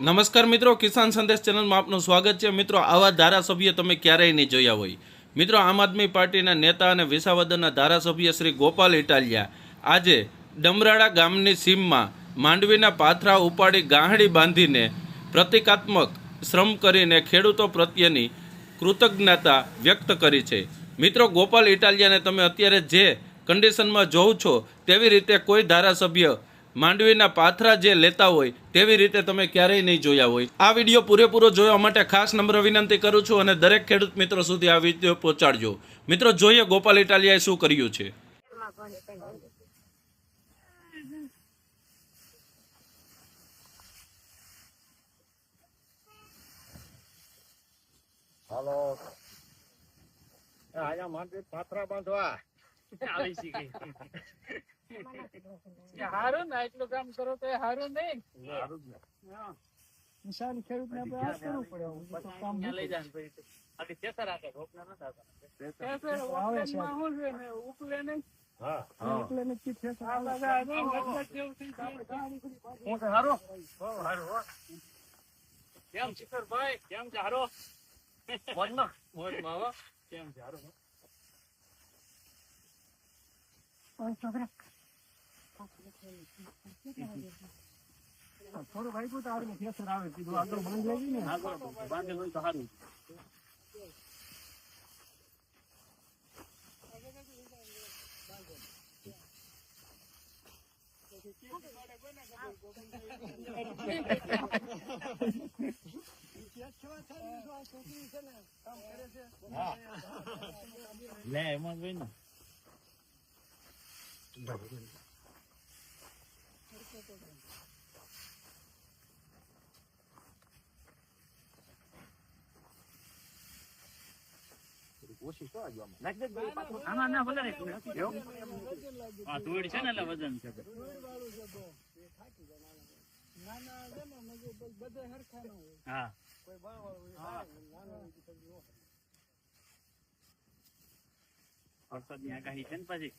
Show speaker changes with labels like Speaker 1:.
Speaker 1: નમસ્કાર મિત્રો, કિસાન સંદેશ ચેનલમાં આપનું સ્વાગત છે. મિત્રો, આવા ધારાસભ્ય તમે ક્યારેય નહીં જોયા હોય. મિત્રો, આમ આદમી પાર્ટીના નેતા અને વિસાવદરના ધારાસભ્ય શ્રી ગોપાલ ઇટાલિયા આજે ડમરાળા ગામની સીમમાં માંડવીના પાથરા ઉપાડી ગાંહડી બાંધીને પ્રતિકાત્મક શ્રમ કરીને ખેડૂતો પ્રત્યેની કૃતજ્ઞતા વ્યક્ત કરી છે. મિત્રો, ગોપાલ ઇટાલિયાને તમે અત્યારે જે કન્ડિશનમાં જોવ છો, તેવી રીતે કોઈ ધારાસભ્ય માંડવીના પાથરા જે લેતા હોય, તેવી રીતે તમે ક્યારેય નહીં જોયા હોય. આ વીડિયો પૂરેપૂરો જોવા માટે ખાસ નમ્ર વિનંતી કરું છું અને દરેક ખેડૂત મિત્રો સુધી આ વીડિયો પહોંચાડજો. મિત્રો, જોઈએ ગોપાલ ઇટાલિયાએ શું કર્યું છે
Speaker 2: એમાં ભણે કઈ વાંધો નહીં.
Speaker 3: હાલો. આયા માટે પાથરા બાંધવા.
Speaker 4: આવી
Speaker 2: બહુ ભણવું.
Speaker 4: હારું ના એટલું કામ કરો તો હારું નહીં.
Speaker 3: નિશાન ખેડૂત ને. આપણે આ કરવું પડે હું કામ
Speaker 4: લઈ જાય પછી રાખે રોકના.
Speaker 3: આવે છે.
Speaker 4: છે ને ઉપલે નહીં
Speaker 3: હા. હું.
Speaker 4: હારો? હારું. કેમ છે ભાઈ? કેમ છે હારો? મોજમાં મોજમાં હો કેમ છે
Speaker 2: ઓય છોકરા
Speaker 3: થોડું ભાઈ તો ફેસર આવે કીધું આગળ લેવી ને
Speaker 4: આગળ બાંધેલું તો હારું લે એમાં જોઈ ને આમાં ના વધારે હા. ધૂળ છે ને એટલે વજન છે હા વરસાદની આગાહી છે ને પછી